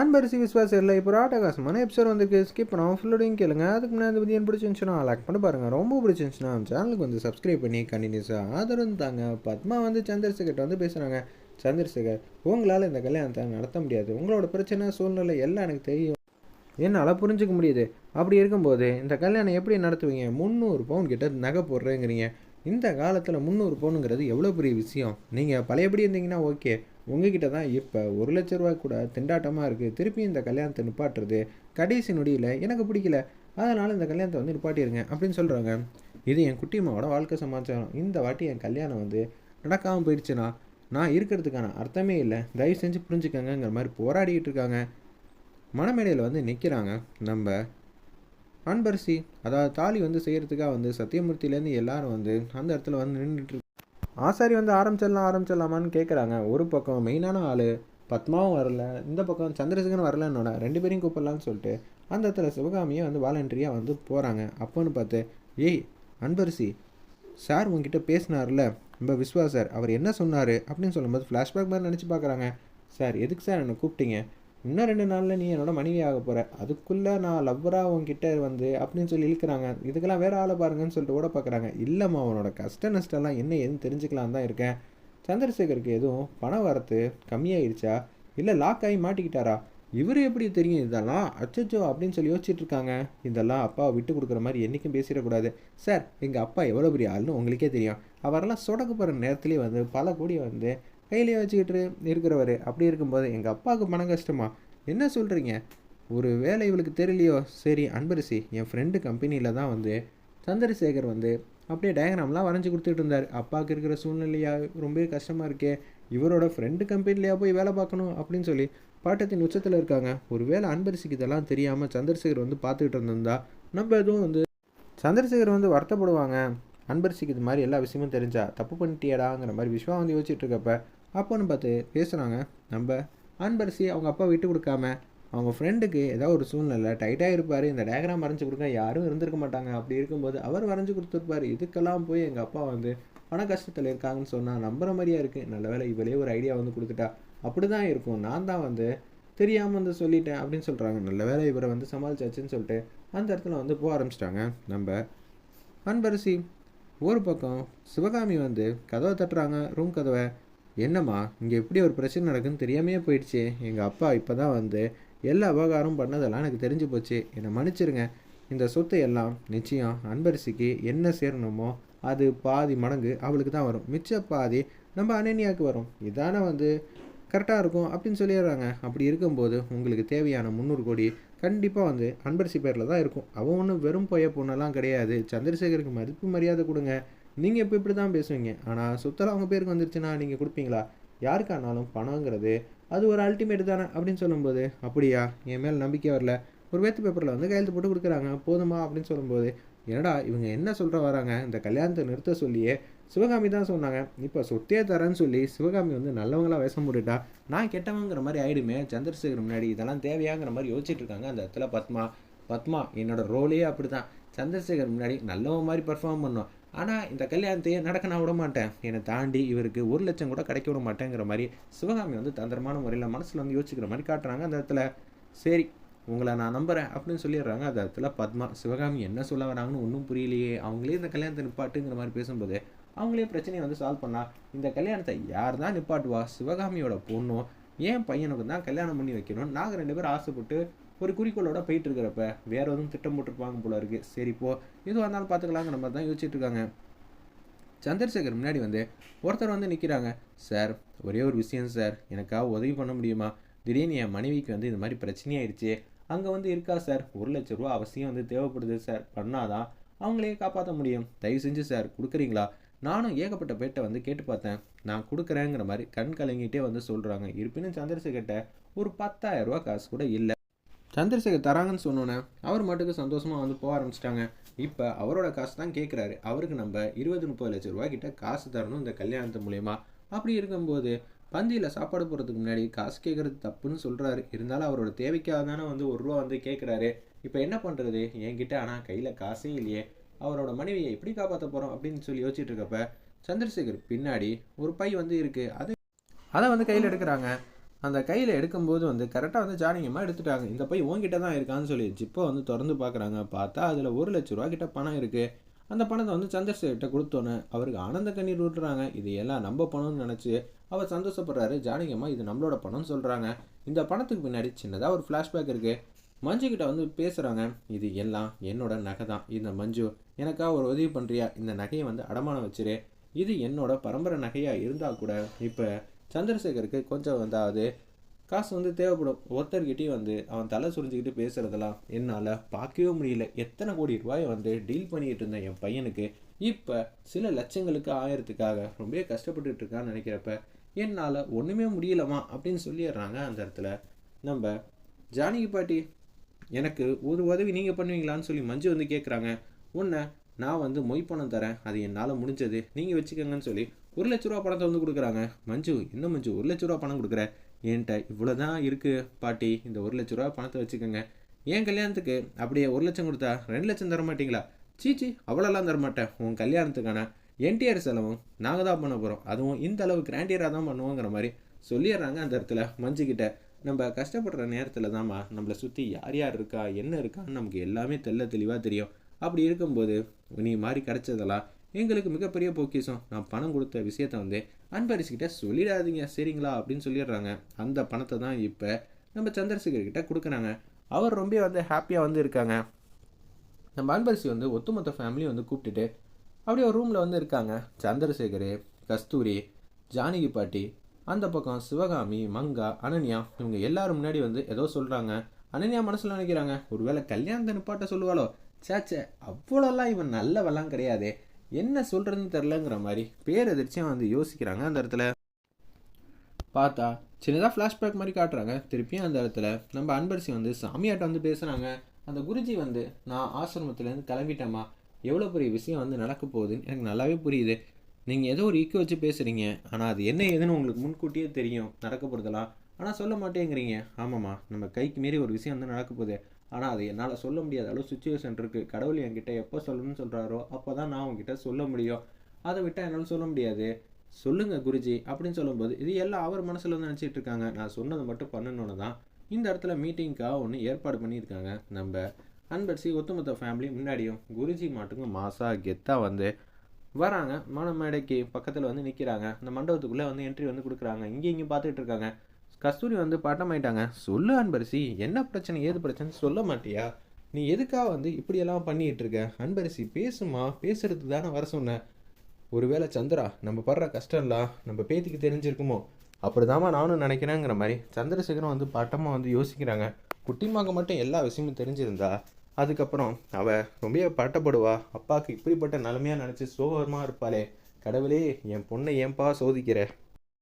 அன்பரிசி விஸ்வாசம் இல்லை. இப்போ ஆட்டகாசமான எபிசோட் வந்துருக்கு. ஸ்கிப் பண்ணாமல் ஃபுல்லோடையும் கேளுங்க. அதுக்கு முன்னாடி பற்றி என் பிடிச்சிருந்துச்சுன்னா லைக் பண்ணி பாருங்கள் ரொம்ப பிடிச்சிருந்துச்சுன்னா சேனலுக்கு வந்து சப்ஸ்கிரைப் பண்ணி கண்டினியூஸாக ஆதரவு தாங்க. பத்மா வந்து சந்திரசேகர்கிட்ட வந்து பேசுகிறாங்க சந்திரசேகர் உங்களால் இந்த கல்யாணத்தை நடத்த முடியாது. உங்களோட பிரச்சனை சூழ்நிலை எல்லாம் எனக்கு தெரியும். என்னால் புரிஞ்சுக்க முடியுது. அப்படி இருக்கும்போது இந்த கல்யாணம் எப்படி நடத்துவீங்க? முந்நூறு பவுன் கிட்ட நகை போடுறேங்கிறீங்க. இந்த காலத்தில் முந்நூறு பவுனுங்கிறது எவ்வளோ பெரிய விஷயம்? நீங்கள் பழையபடி இருந்தீங்கன்னா ஓகே உங்ககிட்ட தான் இப்போ ஒரு லட்ச ரூபா கூட திண்டாட்டமாக இருக்குது திருப்பி இந்த கல்யாணத்தை நிப்பாட்டுறது கடைசி நொடியில் எனக்கு பிடிக்கல. அதனால் இந்த கல்யாணத்தை வந்து நிப்பாட்டிடுங்க அப்படின்னு சொல்கிறாங்க இது என் குட்டியம்மாவோட வாழ்க்கை சமாச்சாரம். இந்த வாட்டி என் கல்யாணம் வந்து நடக்காமல் போயிடுச்சுன்னா நான் இருக்கிறதுக்கான அர்த்தமே இல்லை. தயவு செஞ்சு புரிஞ்சுக்கங்கிற மாதிரி போராடிக்கிட்டு இருக்காங்க. மணமேடையில் வந்து நிற்கிறாங்க நம்ம அன்பரசி அதாவது தாலி வந்து செய்கிறதுக்காக வந்து சத்தியமூர்த்தியிலேருந்து எல்லாரும் வந்து அந்த இடத்துல வந்து நின்றுட்டு ஆசாரி வந்து ஆரம்பிச்சிடலாம் ஆரம்பிச்சிடலாமான்னு கேட்குறாங்க ஒரு பக்கம் மெயினான ஆள் பத்மாவும் வரல இந்த பக்கம் சந்திரசேகரன் வரலன்னோட ரெண்டு பேரையும் கூப்பிடலான்னு சொல்லிட்டு அந்த இடத்துல சிவகாமியை வந்து வாலண்டரியாக வந்து போகிறாங்க அப்போன்னு பார்த்து ஏய் அன்பரசி சார் உங்ககிட்ட பேசினார்ல நம்ம விஸ்வா சார் அவர் என்ன சொன்னார்? அப்படின்னு சொல்லும்போது ஃப்ளாஷ்பேக் மாதிரி நினச்சி பார்க்குறாங்க. சார் எதுக்கு சார் என்னை கூப்பிட்டீங்க? இன்னும் ரெண்டு நாளில் நீ என்னோட மனைவி ஆக போகிற அதுக்குள்ளே நான் லவ்வராக உன்கிட்ட வந்து அப்படின்னு சொல்லி இழுக்கிறாங்க. இதுக்கெல்லாம் வேறு ஆளை பாருங்கன்னு சொல்லிட்டு ஓட பார்க்குறாங்க இல்லைம்மா அவனோட கஷ்ட நஷ்டம்லாம் என்ன ஏதுன்னு தெரிஞ்சுக்கலாம் தான் இருக்கேன். சந்திரசேகருக்கு எதுவும் பணம் வரத்து கம்மியாயிருச்சா இல்லை லாக் ஆகி மாட்டிக்கிட்டாரா? இவர் எப்படி தெரியும் இதெல்லாம்? அச்சச்சோ அப்படின்னு சொல்லி யோசிச்சுட்டு இருக்காங்க. இதெல்லாம் அப்பாவை விட்டு கொடுக்குற மாதிரி என்றைக்கும் பேசிடக்கூடாது. சார் எங்கள் அப்பா எவ்வளோ பெரிய ஆள்னு உங்களுக்கே தெரியும். அவரெல்லாம் சொடக்கு போகிற நேரத்துலேயே வந்து பல கோடி வந்து கையிலே வச்சுக்கிட்டு இருக்கிறவர். அப்படி இருக்கும்போது எங்கள் அப்பாவுக்கு பணம் கஷ்டமா? என்ன சொல்கிறீங்க ஒரு வேலை இவளுக்கு தெரியலையோ? சரி அன்பரசி என் ஃப்ரெண்டு கம்பெனியில் தான் வந்து சந்திரசேகர் வந்து அப்படியே டயக்ராம்லாம் வரைஞ்சி கொடுத்துட்டு இருந்தார். அப்பாவுக்கு இருக்கிற சூழ்நிலையா ரொம்ப கஷ்டமாக இருக்கே. இவரோட ஃப்ரெண்டு கம்பெனிலையா போய் வேலை பார்க்கணும் அப்படின்னு சொல்லி பாட்டத்தின் உச்சத்தில் இருக்காங்க. ஒரு வேலை அன்பரசிக்கு இதெல்லாம் தெரியாமல் சந்திரசேகர் வந்து பார்த்துக்கிட்டு இருந்திருந்தா நம்ம எதுவும் வந்து சந்திரசேகர் வந்து வருத்தப்படுவாங்க. அன்பரசிக்கு இது மாதிரி எல்லா விஷயமும் தெரிஞ்சா தப்பு பண்ணிட்டியடாங்கிற மாதிரி விஸ்வா வந்து யோசிச்சுட்டு இருக்கப்ப அப்போன்னு பார்த்து பேசுகிறாங்க நம்ம அன்பரசி அவங்க அப்பா விட்டு கொடுக்காம அவங்க ஃப்ரெண்டுக்கு ஏதாவது ஒரு சூழ்நிலை டைட்டாக இருப்பார் இந்த டயக்ராம் வரைஞ்சி கொடுக்க யாரும் இருந்திருக்க மாட்டாங்க. அப்படி இருக்கும்போது அவர் வரைஞ்சி கொடுத்துருப்பாரு. இதுக்கெல்லாம் போய் எங்கள் அப்பா வந்து பண கஷ்டத்தில் இருக்காங்கன்னு சொன்னால் நம்புற மாதிரியா இருக்குது நல்ல வேலை இவளே ஒரு ஐடியா வந்து கொடுத்துட்டா. அப்படி தான் இருக்கும். நான் தான் வந்து தெரியாமல் வந்து சொல்லிட்டேன் அப்படின்னு சொல்கிறாங்க நல்ல வேலை இவரை வந்து சமாளிச்சாச்சுன்னு சொல்லிட்டு அந்த இடத்துல வந்து போக ஆரம்பிச்சிட்டாங்க. நம்ம அன்பரசி ஒரு பக்கம் சிவகாமி வந்து கதவை தட்டுறாங்க. ரூம் கதவை என்னம்மா இங்கே எப்படி ஒரு பிரச்சனை நடக்குன்னு தெரியாமையே போயிடுச்சு. எங்கள் அப்பா இப்போ தான் வந்து எல்லா விவகாரம் பண்ணதெல்லாம் எனக்கு தெரிஞ்சு போச்சு. என்னை மன்னிச்சிருங்க. இந்த சொத்து எல்லாம் நிச்சயம் அன்பரசிக்கு என்ன சேரணுமோ அது பாதி மடங்கு அவளுக்கு தான் வரும். மிச்ச பாதி நம்ம அனன்யாவுக்கு வரும். இதானே வந்து கரெக்டாக இருக்கும் அப்படின்னு சொல்லிடுறாங்க. அப்படி இருக்கும்போது உங்களுக்கு தேவையான முந்நூறு கோடி கண்டிப்பாக வந்து அன்பரசி பேரில் தான் இருக்கும். அவன் ஒன்றும் வெறும் பொய்ய பொண்ணெல்லாம் கிடையாது. சந்திரசேகருக்கு மதிப்பு மரியாதை கொடுங்க. நீங்கள் இப்போ இப்படி தான் பேசுவீங்க. ஆனால் சுத்தலாம் அவங்க பேருக்கு வந்துருச்சுன்னா நீங்கள் கொடுப்பீங்களா? யாருக்கானாலும் பணங்கிறது அது ஒரு அல்டிமேட் தானே அப்படின்னு சொல்லும்போது அப்படியா? என் மேல் நம்பிக்கை வரல. ஒரு வேத்து பேப்பரில் வந்து கையெழுத்து போட்டு கொடுக்குறாங்க. போதுமா? அப்படின்னு சொல்லும்போது என்னடா இவங்க என்ன சொல்கிற வராங்க? இந்த கல்யாணத்தை நிறுத்த சொல்லியே சிவகாமி தான் சொன்னாங்க. இப்போ சொத்தே தரேன்னு சொல்லி சிவகாமி வந்து நல்லவங்களா வேஷம் போட்டுட்டா நான் கெட்டவங்கிற மாதிரி ஆயிடுமே. சந்திரசேகர் முன்னாடி இதெல்லாம் தேவையாங்கிற மாதிரி யோசிச்சுட்டு இருக்காங்க அந்த இடத்துல பத்மா. பத்மா என்னோட ரோலே அப்படி தான் சந்திரசேகர் முன்னாடி நல்லவன் மாதிரி பர்ஃபார்ம் பண்ணோம் ஆனால் இந்த கல்யாணத்தையே நடக்க நான் விட மாட்டேன். என்னை தாண்டி இவருக்கு ஒரு லட்சம் கூட கிடைக்க விட மாட்டேங்கிற மாதிரி சிவகாமி வந்து தந்திரமான முறையில் மனசில் வந்து யோசிக்கிற மாதிரி காட்டுறாங்க. அந்த இடத்துல சரி உங்களை நான் நம்புகிறேன் அப்படின்னு சொல்லிடுறாங்க. அந்த இடத்துல பத்மா சிவகாமி என்ன சொல்ல வராங்கன்னு ஒன்றும் புரியலையே. அவங்களே இந்த கல்யாணத்தை நிப்பாட்டுங்கிற மாதிரி பேசும்போது அவங்களே பிரச்சனையை வந்து சால்வ் பண்ணா இந்த கல்யாணத்தை யார் தான் நிப்பாட்டுவா? சிவகாமியோட பொண்ணும் ஏன் பையனுக்கு தான் கல்யாணம் பண்ணி வைக்கணும் நாங்கள் ரெண்டு பேரும் ஆசைப்பட்டு ஒரு குறிக்கோளோட போயிட்டு இருக்கிறப்ப வேற எதுவும் திட்டம் போட்டிருப்பாங்க போல இருக்கு. சரி போ. எதுவாக இருந்தாலும் பார்த்துக்கலாங்கிற மாதிரி தான் யோசிச்சுட்டு இருக்காங்க சந்திரசேகர் முன்னாடி வந்து ஒருத்தர் வந்து நிற்கிறாங்க சார் ஒரே ஒரு விஷயம் சார். எனக்காக உதவி பண்ண முடியுமா? திடீர்னு என் மனைவிக்கு வந்து இந்த மாதிரி பிரச்சனையாயிடுச்சு அங்கே வந்து இருக்கா சார்? ஒரு லட்ச ரூபா அவசியம் வந்து தேவைப்படுது சார். பண்ணாதான் அவங்களையே காப்பாற்ற முடியும். தயவு செஞ்சு சார் கொடுக்குறீங்களா? நானும் ஏகப்பட்ட பேட்டை வந்து கேட்டு பார்த்தேன். நான் கொடுக்குறேங்கிற மாதிரி கண் கலங்கிட்டே வந்து சொல்கிறாங்க இருப்பினும் சந்திரசேகர்கிட்ட ஒரு பத்தாயிரம் ரூபா காசு கூட இல்லை. சந்திரசேகர் தராங்கன்னு சொன்னோன்னே அவர் மட்டுக்கு சந்தோஷமாக வந்து போக ஆரம்பிச்சிட்டாங்க. இப்போ அவரோட காசு தான் கேட்குறாரு அவருக்கு நம்ம இருபது முப்பது லட்ச ரூபாய்க்கிட்ட காசு தரணும் இந்த கல்யாணத்து மூலயமா. அப்படி இருக்கும்போது பந்தியில் சாப்பாடு போகிறதுக்கு முன்னாடி காசு கேட்குறது தப்புன்னு சொல்கிறாரு இருந்தாலும் அவரோட தேவைக்காக தானே வந்து ஒரு ரூபா வந்து கேட்குறாரு இப்போ என்ன பண்ணுறது என்கிட்ட ஆனால் கையில் காசே இல்லையே. அவரோட மனைவியை எப்படி காப்பாற்ற போகிறோம் அப்படின்னு சொல்லி யோசிச்சுட்டு இருக்கப்ப சந்திரசேகர் பின்னாடி ஒரு பை வந்து இருக்குது அது அதை வந்து கையில் எடுக்கிறாங்க. அந்த கையில் எடுக்கும்போது வந்து கரெக்டாக வந்து ஜானகியமாக எடுத்துட்டாங்க. இந்த பை உன்கிட்ட தான் இருக்கான்னு சொல்லி ஜிப்பை வந்து திறந்து பார்க்குறாங்க பார்த்தா அதில் ஒரு லட்ச ரூபா கிட்ட பணம் இருக்குது அந்த பணத்தை வந்து சந்திரசேகர்கிட்ட கொடுத்தோன்னே அவருக்கு ஆனந்த கண்ணீர் விட்டுறாங்க இது எல்லாம் நம்ம பணம்னு நினச்சி அவர் சந்தோஷப்படுறாரு. ஜானகியம்மா இது நம்மளோட பணம்னு சொல்கிறாங்க இந்த பணத்துக்கு பின்னாடி சின்னதாக ஒரு ஃப்ளாஷ்பேக் இருக்குது மஞ்சுக்கிட்ட வந்து பேசுகிறாங்க இது எல்லாம் என்னோட நகை தான். இந்த மஞ்சு எனக்கா ஒரு உதவி பண்ணுறியா இந்த நகையை வந்து அடமானம் வச்சிரு. இது என்னோட பரம்பரை நகையாக இருந்தால் கூட இப்போ சந்திரசேகருக்கு கொஞ்சம் வந்தாவது காசு வந்து தேவைப்படும். ஒருத்தர்கிட்டயும் வந்து அவன் தலை சுரிஞ்சுக்கிட்டு பேசுகிறதெல்லாம் என்னால் பார்க்கவே முடியல. எத்தனை கோடி ரூபாயை வந்து டீல் பண்ணிக்கிட்டு இருந்தேன் என் பையனுக்கு. இப்போ சில லட்சங்களுக்கு ஆயிரத்துக்காக ரொம்ப கஷ்டப்பட்டுட்டு இருக்கான்னு நினைக்கிறப்ப என்னால் ஒன்றுமே முடியலமா அப்படின்னு சொல்லிடுறாங்க அந்த இடத்துல. நம்ம ஜானகி பாட்டி எனக்கு ஒரு உதவி நீங்கள் பண்ணுவீங்களான்னு சொல்லி மஞ்சு வந்து கேட்குறாங்க உன்னை நான் வந்து மொய் பணம் தரேன் அது என்னால் முடிஞ்சது. நீங்கள் வச்சுக்கோங்கன்னு சொல்லி ஒரு லட்ச ரூபா பணத்தை வந்து கொடுக்குறாங்க. மஞ்சு என்ன மஞ்சு? ஒரு லட்ச ரூபா பணம் கொடுக்குற. என்கிட்ட இவ்வளோ தான் இருக்குது பாட்டி. இந்த ஒரு லட்ச ரூபா பணத்தை வச்சுக்கோங்க. என் கல்யாணத்துக்கு அப்படியே ஒரு லட்சம் கொடுத்தா ரெண்டு லட்சம் தர மாட்டிங்களா? சீச்சி அவ்வளோலாம் தரமாட்டேன் உன் கல்யாணத்துக்கான என்டிஆர் செலவும் நாங்கள் தான் பண்ண போகிறோம் அதுவும் இந்த அளவு கிராண்டியராக தான் பண்ணுவோங்கிற மாதிரி சொல்லிடுறாங்க அந்த இடத்துல மஞ்சுக்கிட்ட நம்ம கஷ்டப்படுற நேரத்தில் தான்மா நம்மளை சுற்றி யார் யார் இருக்கா என்ன இருக்கான்னு நமக்கு எல்லாமே தெள்ள தெளிவாக தெரியும். அப்படி இருக்கும்போது நீ மாதிரி கிடைச்சதெல்லாம் எங்களுக்கு மிகப்பெரிய பொக்கிஷம். நான் பணம் கொடுத்த விஷயத்த வந்து அன்பரிசுக்கிட்ட சொல்லிடாதீங்க. சரிங்களா? அப்படின்னு சொல்லிடுறாங்க. அந்த பணத்தை தான் இப்போ நம்ம சந்திரசேகர்கிட்ட கொடுக்குறாங்க. அவர் ரொம்ப வந்து ஹாப்பியாக வந்து இருக்காங்க. நம்ம அன்பரிசி வந்து ஒட்டுமொத்த ஃபேமிலியும் வந்து கூப்பிட்டுட்டு அப்படியே ஒரு ரூமில் வந்து இருக்காங்க. சந்திரசேகர் கஸ்தூரி ஜானகி பாட்டி அந்த பக்கம் சிவகாமி மங்கா அனன்யா இவங்க எல்லாரும் முன்னாடி வந்து ஏதோ சொல்கிறாங்க அனன்யா மனசில் நினைக்கிறாங்க ஒருவேளை கல்யாணத்தை நிப்பாட்ட சொல்லுவாளோ? சாச்சே அவ்வளோலாம் இவன் நல்லவெல்லாம் கிடையாது. என்ன சொல்கிறதுன்னு தெரிலங்கிற மாதிரி பேரதிர்ச்சியாக வந்து யோசிக்கிறாங்க அந்த இடத்துல. பார்த்தா சின்னதாக ஃப்ளாஷ்பேக் மாதிரி காட்டுறாங்க. திருப்பியும் அந்த இடத்துல நம்ம அன்பரசி வந்து சாமியாட்ட வந்து பேசுகிறாங்க அந்த குருஜி வந்து நான் ஆசிரமத்துலேருந்து கிளம்பிட்டேம்மா. எவ்வளோ பெரிய விஷயம் வந்து நடக்க போகுதுன்னு எனக்கு நல்லாவே புரியுது. நீங்கள் ஏதோ ஒரு ஈக்கோ வச்சு பேசுகிறீங்க ஆனால் அது என்ன ஏதுன்னு உங்களுக்கு முன்கூட்டியே தெரியும். நடக்க போகிறதெல்லாம் ஆனால் சொல்ல மாட்டேங்கிறீங்க. ஆமாம்மா. நம்ம கைக்கு மீறி ஒரு விஷயம் வந்து நடக்க போகுது. ஆனால் அது என்னால் சொல்ல முடியாத அளவு சுச்சுவேஷன் இருக்குது கடவுள் என்கிட்ட எப்போ சொல்லணும்னு சொல்கிறாரோ அப்போ தான் நான் உங்ககிட்ட சொல்ல முடியும். அதை விட்டால் என்னால் சொல்ல முடியாது. சொல்லுங்க குருஜி அப்படின்னு சொல்லும்போது இது எல்லாம் அவர் மனசில் வந்து நினச்சிட்டு இருக்காங்க. நான் சொன்னதை மட்டும் பண்ணணும்னு தான். இந்த இடத்துல மீட்டிங்க்காக ஒன்று ஏற்பாடு பண்ணியிருக்காங்க. நம்ம அன்பர்சி ஒத்துமொத்த ஃபேமிலி முன்னாடியும் குருஜி மாட்டுங்க மாசா கெத்தாக வந்து வராங்க. மன மேடைக்கு பக்கத்தில் வந்து நிற்கிறாங்க அந்த மண்டபத்துக்குள்ளே வந்து என்ட்ரி வந்து கொடுக்குறாங்க. இங்கே இங்கேயும் பார்த்துட்டு இருக்காங்க. கஸ்தூரி வந்து பட்டமாயிட்டாங்க. சொல்லு அன்பரசி என்ன பிரச்சனை ஏது பிரச்சனை சொல்ல மாட்டியா? நீ எதுக்காக வந்து இப்படியெல்லாம் பண்ணிட்டு இருக்க அன்பரசி பேசுமா பேசுறதுக்கு தானே வர சொன்னேன் ஒருவேளை சந்திரா நம்ம படுற கஷ்டம்லாம் நம்ம பேத்திக்கு தெரிஞ்சிருக்குமோ? அப்படிதாம்மா நானும் நினைக்கிறேங்கிற மாதிரி சந்திரசேகரம் வந்து பட்டமாக வந்து யோசிக்கிறாங்க. குட்டிமாக்கு மட்டும் எல்லா விஷயமும் தெரிஞ்சிருந்தா அதுக்கப்புறம் அவ ரொம்ப பட்டப்படுவா அப்பாவுக்கு இப்படிப்பட்ட நிலமையாக நினச்சி சோகமாக இருப்பாளே. கடவுளே என் பொண்ணை ஏன்பா சோதிக்கிற?